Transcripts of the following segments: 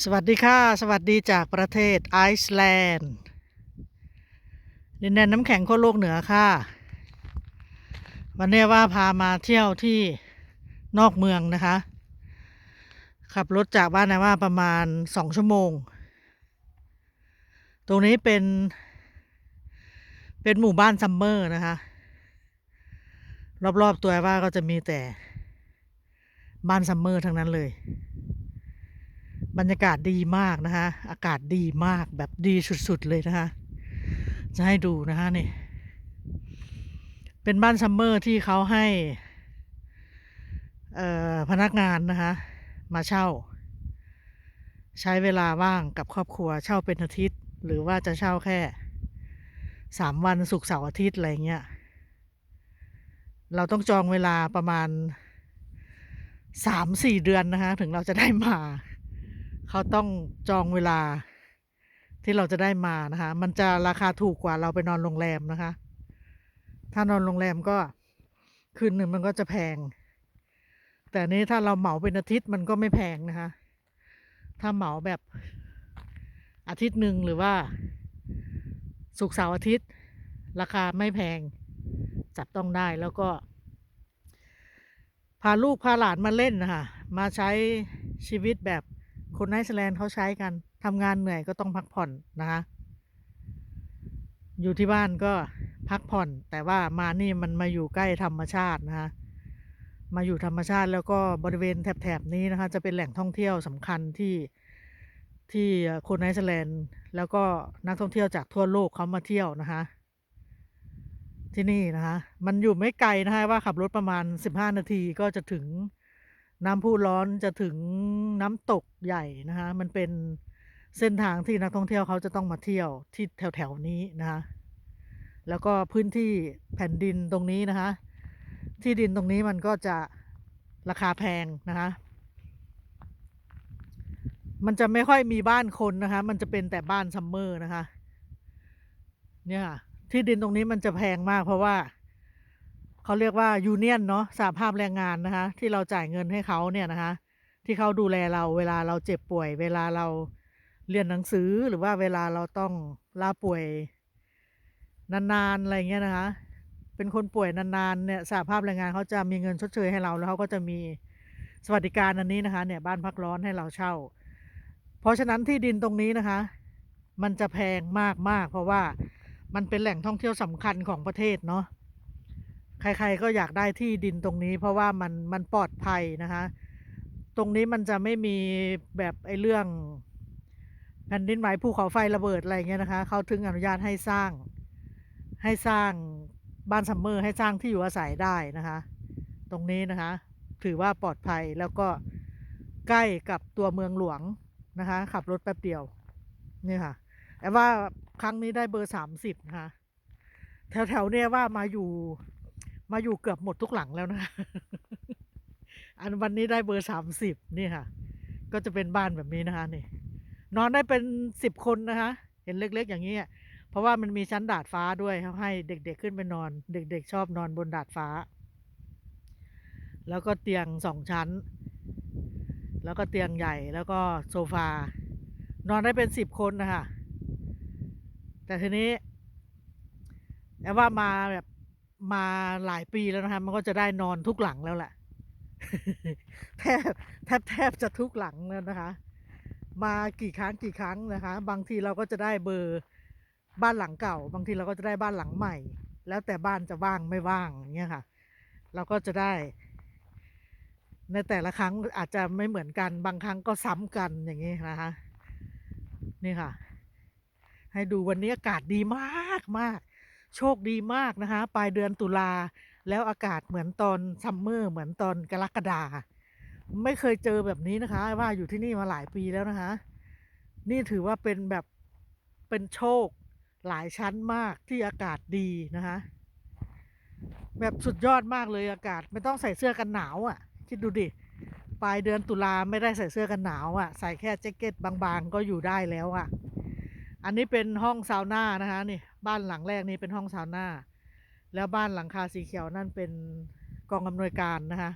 สวัสดีค่ะ สวัสดีจากประเทศไอซ์แลนด์ดินแดนน้ำแข็งขั้วโลกเหนือค่ะ วันนี้ว่าพามาเที่ยวที่นอกเมืองนะคะ ขับรถจากบ้านนาว่าประมาณสองชั่วโมง ตรงนี้เป็น เป็นหมู่บ้านซัมเมอร์นะคะ รอบๆตัวว่าก็จะมีแต่บ้านซัมเมอร์ทั้งนั้นเลย บรรยากาศดีมากนะคะอากาศดีมากแบบดีสุดๆเลยนะคะจะให้ดูนะคะนี่ เป็นบ้านซัมเมอร์ที่เขาให้พนักงานนะคะมาเช่า ใช้เวลาว่างกับครอบครัวเช่าเป็นอาทิตย์ หรือว่าจะเช่าแค่สามวันศุกร์เสาร์อาทิตย์อะไรเงี้ยเราต้องจองเวลาประมาณสามสี่เดือนนะคะถึงเราจะได้มา เขาต้องจองเวลาที่เราจะได้มานะคะ มันจะราคาถูกกว่าเราไปนอนโรงแรมนะคะ ถ้านอนโรงแรมก็คืนหนึ่งมันก็จะแพง แต่นี้ถ้าเราเหมาเป็นอาทิตย์มันก็ไม่แพงนะคะ ถ้าเหมาแบบอาทิตย์หนึ่งหรือว่าศุกร์เสาร์อาทิตย์ ราคาไม่แพงจับต้องได้แล้วก็ พาลูกพาหลานมาเล่นนะคะมาใช้ชีวิตแบบ คนไนซ์แลนด์เขาใช้กันทำงานเหนื่อยก็ต้องพักผ่อนนะคะ อยู่ที่บ้านก็พักผ่อน แต่ว่ามานี่มันมาอยู่ใกล้ธรรมชาตินะคะมาอยู่ธรรมชาติแล้วก็บริเวณแถบๆนี้นะคะ จะเป็นแหล่งท่องเที่ยวสำคัญที่ที่คนไนซ์แลนด์แล้วก็นักท่องเที่ยวจากทั่วโลกเขามาเที่ยวนะคะ ที่นี่นะคะ มันอยู่ไม่ไกลนะคะว่าขับรถประมาณ 15 นาทีก็จะถึง น้ำพุร้อนจะถึงน้ำตกใหญ่นะคะมันเป็นเส้นทางที่นักท่องเที่ยวเขาจะต้องมาเที่ยวที่แถวๆนี้นะคะแล้วก็พื้นที่แผ่นดินตรงนี้นะคะ ที่ดินตรงนี้มันก็จะราคาแพงนะคะมันจะไม่ค่อยมีบ้านคนนะคะ มันจะเป็นแต่บ้านซัมเมอร์นะคะ เนี่ยที่ดินตรงนี้มันจะแพงมากเพราะว่า เขาเรียกว่ายูเนียนเนาะสหภาพแรงงานนะคะ ที่เราจ่ายเงินให้เขาเนี่ยนะคะ ที่เขาดูแลเราเวลาเราเจ็บป่วย เวลาเราเรียนหนังสือหรือว่าเวลาเราต้องลาป่วย นานๆอะไรเงี้ยนะคะ เป็นคนป่วยนานๆเนี่ยสหภาพแรงงานเขาจะมีเงินชดเชยให้เราแล้วเขาก็จะมีสวัสดิการอันนี้นะคะ เนี่ยบ้านพักร้อนให้เราเช่า เพราะฉะนั้นที่ดินตรงนี้นะคะ มันจะแพงมากๆ เพราะว่ามันเป็นแหล่งท่องเที่ยวสำคัญของประเทศเนาะ ใครๆก็อยากได้ที่ดินตรงนี้เพราะว่ามันมันปลอดภัยนะคะ ตรงนี้มันจะไม่มีแบบไอ้เรื่องแผ่นดินไหวภูเขาไฟระเบิดอะไรเงี้ยนะคะเขาถึงอนุญาตให้สร้างให้สร้างบ้านซัมเมอร์ให้สร้างที่อยู่อาศัยได้นะคะ ตรงนี้นะคะ ถือว่าปลอดภัยแล้วก็ใกล้กับตัวเมืองหลวงนะคะ ขับรถแป๊บเดียวนี่ค่ะแต่ว่าครั้งนี้ได้เบอร์สามสิบนะคะแถวๆเนี่ยว่ามาอยู่ มาอยู่เกือบหมดทุกหลังแล้วนะคะอันวันนี้ได้เบอร์สามสิบนี่ค่ะ ก็จะเป็นบ้านแบบนี้นะคะนี่นอนได้เป็นสิบคนนะคะ เห็นเล็กๆ อย่างนี้เพราะว่ามันมีชั้นดาดฟ้าด้วยเขาให้เด็กๆขึ้นไปนอน เด็ก ๆ ชอบนอนบนดาดฟ้า แล้วก็เตียงสองชั้น แล้วก็เตียงใหญ่แล้วก็โซฟา นอนได้เป็นสิบคนนะคะแต่ทีนี้แอบว่ามาแบบ มาหลายปีแล้วนะคะมันก็จะได้นอนทุกหลังแล้วแหละแทบแทบแทบจะทุกหลังแล้วนะคะ มากี่ครั้งกี่ครั้งนะคะ บางทีเราก็จะได้เบอร์บ้านหลังเก่า บางทีเราก็จะได้บ้านหลังใหม่ แล้วแต่บ้านจะว่างไม่ว่างอย่างเงี้ยค่ะ เราก็จะได้ ในแต่ละครั้งอาจจะไม่เหมือนกัน บางครั้งก็ซ้ำกันอย่างนี้นะคะนี่ค่ะ ให้ดูวันนี้อากาศดีมากมาก โชคดีมากนะคะ ปลายเดือนตุลา แล้วอากาศเหมือนตอนซัมเมอร์เหมือนตอนกรกฎาไม่เคยเจอแบบนี้นะคะ ว่าอยู่ที่นี่มาหลายปีแล้วนะคะ นี่ถือว่าเป็นแบบเป็นโชคหลายชั้นมากที่อากาศดีนะคะ แบบสุดยอดมากเลยอากาศ ไม่ต้องใส่เสื้อกันหนาวอะ่ะ คิดดูดิปลายเดือนตุลาไม่ได้ใส่เสื้อกันหนาวอะ่ะ ใส่แค่แจ็คเก็ตบางๆ ก็อยู่ได้แล้วอะ อันนี้เป็นห้องซาวน่านะคะนี่ บ้านหลังแรกนี่เป็นห้องซาวน่าแล้วบ้านหลังคาสีเขียวนั่นเป็นกองอำนวยการนะคะ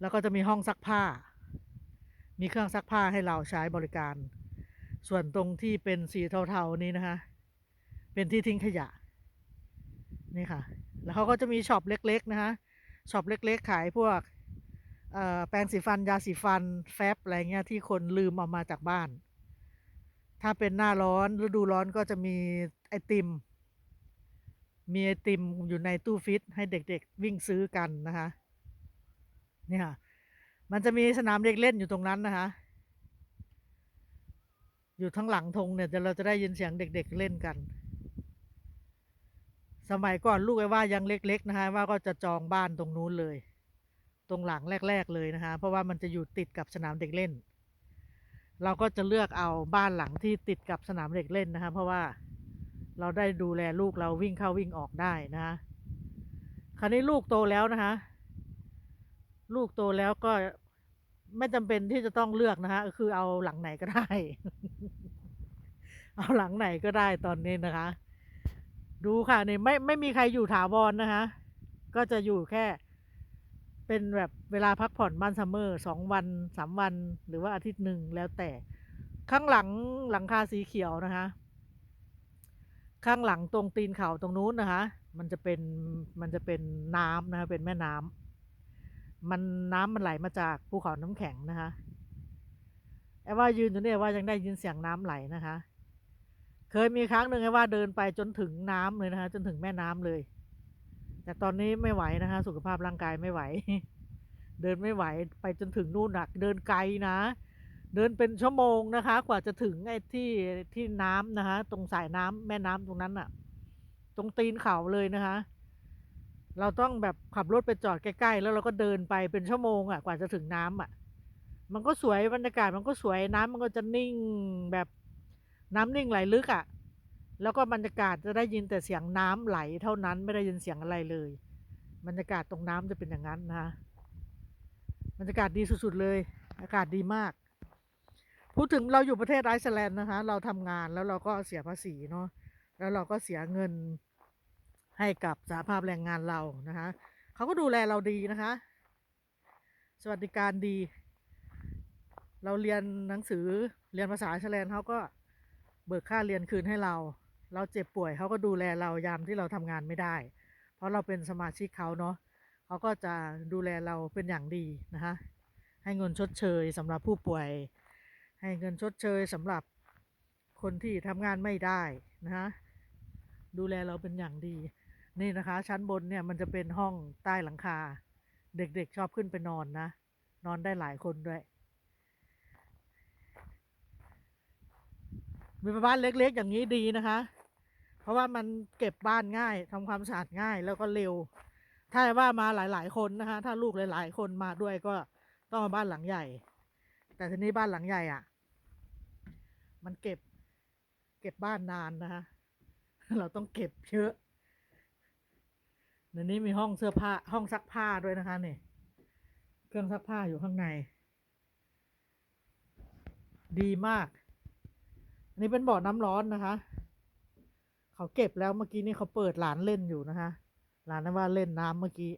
แล้วก็จะมีห้องซักผ้า มีเครื่องซักผ้าให้เราใช้บริการ ส่วนตรงที่เป็นสีเทาๆนี้นะคะเป็นที่ทิ้งขยะนี่ค่ะ แล้วเขาก็จะมีช็อปเล็กๆนะคะช็อปเล็กๆ ขายพวกเอ่อแปรงสีฟันยาสีฟันแฟบอะไรเงี้ยที่คนลืมเอามาจากบ้าน ถ้าเป็นหน้าร้อนฤดูร้อนก็จะมี อติม มีไอติมอยู่ในตู้ฟิต ให้เด็กๆวิ่งซื้อกันนะคะเนี่ยมันจะมีสนามเด็กเล่นอยู่ตรงนั้นนะคะอยู่ทั้งหลังธงเนี่ยเดี๋ยวเราจะได้ยินเสียงเด็ก ๆเล่นกัน สมัยก่อนลูกไอ้ว่ายังเล็ก ๆ นะคะว่าก็จะจองบ้านตรงนู้นเลย ตรงหลังแรก ๆ เลยนะคะ เพราะว่ามันจะอยู่ติดกับสนามเด็กเล่น เราก็จะเลือกเอาบ้านหลังที่ติดกับสนามเด็กเล่นนะคะ เพราะว่า เราได้ดูแลลูกเราวิ่งเข้าวิ่งออกได้นะคะคราวนี้ลูกโตแล้วนะคะลูกโตแล้วก็ไม่จำเป็นที่จะต้องเลือกนะคะคือเอาหลังไหนก็ได้ เอาหลังไหนก็ได้ตอนนี้นะคะ ดูค่ะนี่ไม่ไม่มีใครอยู่ถาวรนะคะ ก็จะอยู่แค่ เป็นแบบเวลาพักผ่อนบ้านซัมเมอร์สองวันสามวัน หรือว่าอาทิตย์หนึ่งแล้วแต่ ข้างหลังหลังคาสีเขียวนะคะ ข้างหลังตรงตีนเขาตรงนู้นนะคะ มันจะเป็นมันจะเป็นน้ำนะคะเป็นแม่น้ำมันน้ำมันไหลมาจากภูเขาน้ำแข็งนะคะไอ้ว่ายืนอยู่เนี่ยว่ายังได้ยินเสียงน้ำไหลนะคะ เคยมีครั้งหนึ่งไอ้ว่าเดินไปจนถึงน้ำเลยนะคะ จนถึงแม่น้ำเลย แต่ตอนนี้ไม่ไหวนะคะ สุขภาพร่างกายไม่ไหว เดินไม่ไหวไปจนถึงนู่นหนักเดินไกลนะ เดินเป็นชั่วโมงนะคะ กว่าจะถึงไอ้ที่ที่น้ำนะคะ ตรงสายน้ำแม่น้ำตรงนั้นอะตรงตีนเขาเลยนะคะ เราต้องแบบขับรถไปจอดใกล้ๆ แล้วเราก็เดินไปเป็นชั่วโมงอะกว่าจะถึงน้ำอะมันก็สวยบรรยากาศมันก็สวยน้ำมันก็จะนิ่งแบบน้ำนิ่งไหลลึกอะแล้วก็บรรยากาศจะได้ยินแต่เสียงน้ำไหลเท่านั้นไม่ได้ยินเสียงอะไรเลย บรรยากาศตรงน้ำจะเป็นอย่างนั้นนะคะบรรยากาศดีสุดๆเลย อากาศดีมาก พูดถึงเราอยู่ประเทศไอซ์แลนด์นะคะ เราทำงานแล้วเราก็เสียภาษีเนาะแล้วเราก็เสียเงินให้กับสหภาพแรงงานเรานะคะเขาก็ดูแลเราดีนะคะ สวัสดิการดี เราเรียนหนังสือเรียนภาษาไอซ์แลนด์เขาก็เบิกค่าเรียนคืนให้เรา เราเจ็บป่วยเขาก็ดูแลเรายามที่เราทำงานไม่ได้ เพราะเราเป็นสมาชิกเขาเนาะเขาก็จะดูแลเราเป็นอย่างดีนะคะให้เงินชดเชยสำหรับผู้ป่วย ให้เงินชดเชยสำหรับคนที่ทำงานไม่ได้นะคะดูแลเราเป็นอย่างดี นี่นะคะ ชั้นบนเนี่ยมันจะเป็นห้องใต้หลังคา เด็กๆชอบขึ้นไปนอนนะ นอนได้หลายคนด้วย มีบ้านเล็กๆอย่างนี้ดีนะคะ เพราะว่ามันเก็บบ้านง่ายทำความสะอาดง่ายแล้วก็เร็ว ถ้าว่ามาหลายๆคนนะคะ ถ้าลูกหลายๆคนมาด้วยก็ต้องมาบ้านหลังใหญ่ แต่ทีนี้บ้านหลังใหญ่อะ มันเก็บ เก็บบ้านนานนะคะเราต้องเก็บเยอะในนี้มีห้องเสื้อผ้าห้องซักผ้าด้วยนะคะเนี่ยเครื่องซักผ้าอยู่ข้างใน ดีมาก อันนี้เป็นบ่อน้ำร้อนนะคะ เขาเก็บแล้วเมื่อกี้นี่เขาเปิดหลานเล่นอยู่นะคะ หลานนั้นว่าเล่นน้ำเมื่อกี้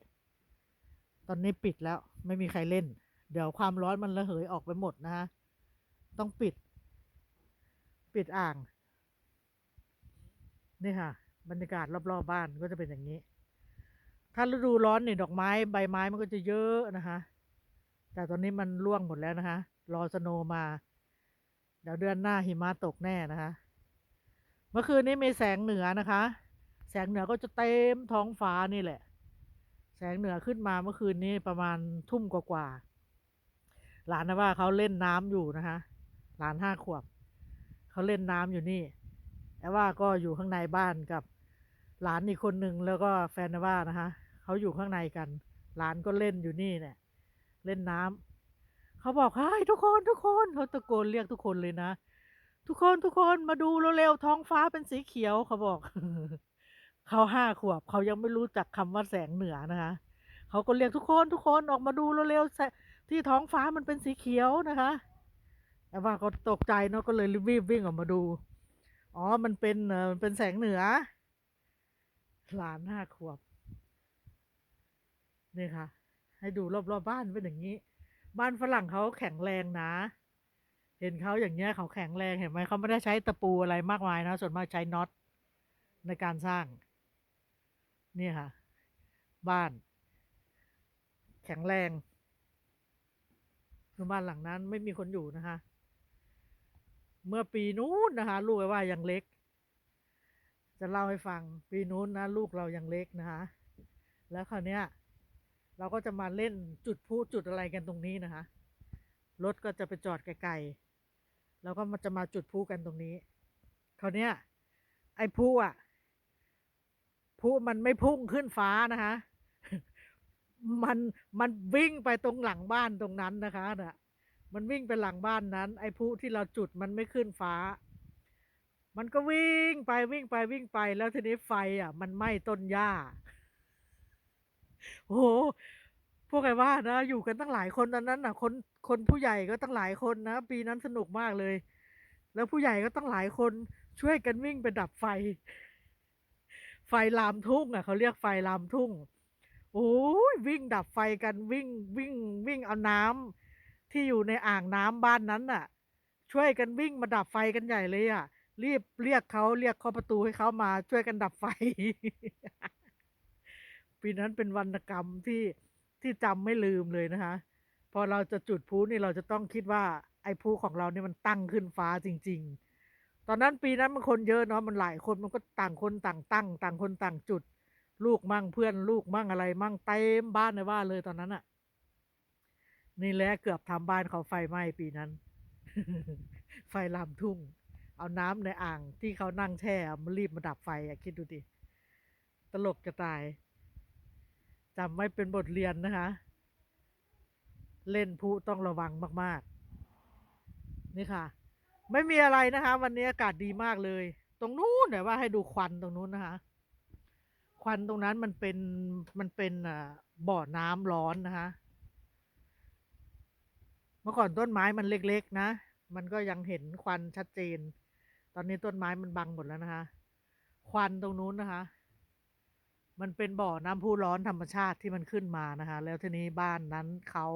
ตอนนี้ปิดแล้วไม่มีใครเล่น เดี๋ยวความร้อนมันระเหยออกไปหมดนะคะ ต้องปิด ปิดอ่าง นี่ค่ะ บรรยากาศรอบๆบบ้านก็จะเป็นอย่างนี้ ถ้าฤดูร้อนเนี่ยดอกไม้ใบไม้มันก็จะเยอะนะคะ แต่ตอนนี้มันร่วงหมดแล้วนะคะ รอสโนมา เดี๋ยวเดือนหน้าหิมะตกแน่นะคะ เมื่อคืนนี้มีแสงเหนือนะคะ แสงเหนือก็จะเต็มท้องฟ้านี่แหละ แสงเหนือขึ้นมาเมื่อคืนนี้ประมาณทุ่มกว่าๆหลานนะว่าเขาเล่นน้ำอยู่นะคะ หลานห้าขวบ เขาเล่นน้ำอยู่นี่แต่ว่าก็อยู่ข้างในบ้านกับหลานอีกคนหนึ่งแล้วก็แฟนนะว่านะคะเขาอยู่ข้างในกัน หลานก็เล่นอยู่นี่เนี่ยเล่นน้ำเขาบอกให้ทุกคนทุกคนเขาตะโกนเรียกทุกคนเลยนะ ทุกคนทุกคนมาดูเร็วๆท้องฟ้าเป็นสีเขียวเขาบอกเขาห้าขวบเขายังไม่รู้จักคำว่าแสงเหนือนะคะเขาก็เรียกทุกคนทุกคนออกมาดูเร็วๆที่ท้องฟ้ามันเป็นสีเขียวนะคะ แต่ว่าเขาตกใจเนาะก็เลยรีบวิ่งออกมาดู อ๋อ มันเป็นเออมันเป็นแสงเหนือ หลานห้าขวบนี่ค่ะ ให้ดูรอบๆบบ้านเป็นอย่างนี้ บ้านฝรั่งเขาแข็งแรงนะ เห็นเขาอย่างเงี้ยเขาแข็งแรงเห็นไหมเขาไม่ได้ใช้ตะปูอะไรมากมายนะ ส่วนมากใช้น็อตในการสร้างเนี่ยค่ะ บ้าน แข็งแรงคือบ้านหลังนั้นไม่มีคนอยู่นะคะ เมื่อปีนู้นนะคะ ลูกไอ้ว่ายังเล็ก จะเล่าให้ฟังปีนู้นนะ ลูกเรายังเล็กนะคะแล้วคราวเนี้ย เราก็จะมาเล่นจุดพลุจุดอะไรกันตรงนี้นะคะรถก็จะไปจอดไกลๆแล้วก็มันจะมาจุดพลุกันตรงนี้คราวเนี้ย ไอ้พลุอะพลุมันไม่พุ่งขึ้นฟ้านะคะ มันมันวิ่งไปตรงหลังบ้านตรงนั้นนะคะน่ะ มันวิ่งไปหลังบ้านนั้น ไอ้พุที่เราจุดมันไม่ขึ้นฟ้า มันก็วิ่งไปวิ่งไปวิ่งไป แล้วทีนี้ไฟอะ มันไหม้ต้นหญ้าโอ้โหพวกไอ้ว่านะอยู่กันตั้งหลายคนตอนนั้นน่ะ คนคนผู้ใหญ่ก็ตั้งหลายคนนะปีนั้นสนุกมากเลย แล้วผู้ใหญ่ก็ตั้งหลายคนช่วยกันวิ่งไปดับไฟ ไฟลามทุ่งอะเขาเรียกไฟลามทุ่งโอ้ยวิ่งดับไฟกันวิ่งวิ่งวิ่งเอาน้ำ ที่อยู่ในอ่างน้ำบ้านนั้นน่ะ ช่วยกันวิ่งมาดับไฟกันใหญ่เลยอะ รีบเรียกเขาเรียกเคาะประตูให้เขามาช่วยกันดับไฟ ปีนั้นเป็นวรรณกรรมที่ที่จำไม่ลืมเลยนะคะ พอเราจะจุดพลุนี่เราจะต้องคิดว่า ไอ้พลุของเราเนี่ยมันตั้งขึ้นฟ้าจริง ๆ ตอนนั้นปีนั้นมันคนเยอะเนาะมันหลายคนมันก็ต่างคนต่างตั้ง ต่างคนต่างจุด ลูกมั่งเพื่อนลูกมั่งอะไร มั่งเต็มบ้านในบ้านเลยตอนนั้นอะ นี่แหละเกือบทำบ้านเขาไฟไหม้ปีนั้น ไฟลามทุ่ง เอาน้ำในอ่างที่เขานั่งแช่มารีบมาดับไฟอะคิดดูดิ ตลกจะตายจำไว้เป็นบทเรียนนะคะ เล่นพลุต้องระวังมาก ๆ นี่ค่ะ ไม่มีอะไรนะคะ วันนี้อากาศดีมากเลย ตรงนู้นแต่ว่าให้ดูควันตรงนู้นนะคะ ควันตรงนั้นมันเป็นมันเป็นอ่าบ่อน้ำร้อนนะคะ มื่อก่อนต้นไม้มันเล็กๆนะ มันก็ยังเห็นควันชัดเจน ตอนนี้ต้นไม้มันบังหมดแล้วนะคะ ควันตรงนู้นนะคะ มันเป็นบ่อน้ำพุร้อนธรรมชาติที่มันขึ้นมานะคะ แล้วทีนี้บ้านนั้นเขา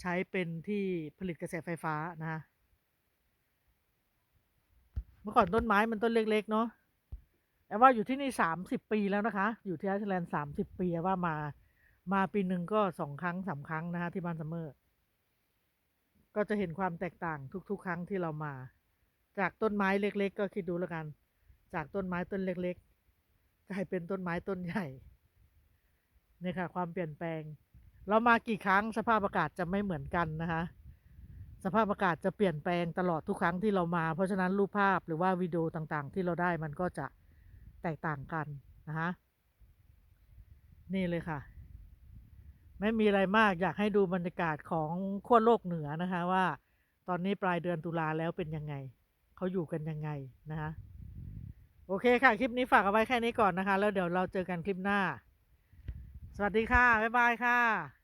ใช้เป็นที่ผลิตกระแสไฟฟ้านะคะเมื่อก่อนต้นไม้มันต้นเล็ก ๆ เนาะแต่ว่าอยู่ที่นี่สามสิบปีแล้วนะคะ อยู่ที่ไอซ์แลนด์สามสิบปีว่ามา มาปีหนึ่งก็สองครั้งสามครั้งนะคะที่บ้านซัมเมอร์ ก็จะเห็นความแตกต่างทุกๆ ครั้งที่เรามา จากต้นไม้เล็ก ๆ ก็คิดดูแล้วกัน จากต้นไม้ต้นเล็ก ๆ กลายเป็นต้นไม้ต้นใหญ่เนี่ยค่ะ ความเปลี่ยนแปลง เรามากี่ครั้งสภาพอากาศจะไม่เหมือนกันนะคะสภาพอากาศจะเปลี่ยนแปลงตลอดทุกครั้งที่เรามา เพราะฉะนั้นรูปภาพหรือว่าวิดีโอต่างๆ ที่เราได้มันก็จะแตกต่างกันนะคะนี่เลยค่ะ ไม่มีอะไรมากอยากให้ดูบรรยากาศของขั้วโลกเหนือนะคะว่า ตอนนี้ปลายเดือนตุลาแล้วเป็นยังไงเขาอยู่กันยังไงนะคะโอเคค่ะ คลิปนี้ฝากเอาไว้แค่นี้ก่อนนะคะ แล้วเดี๋ยวเราเจอกันคลิปหน้า สวัสดีค่ะ บ๊ายบายค่ะ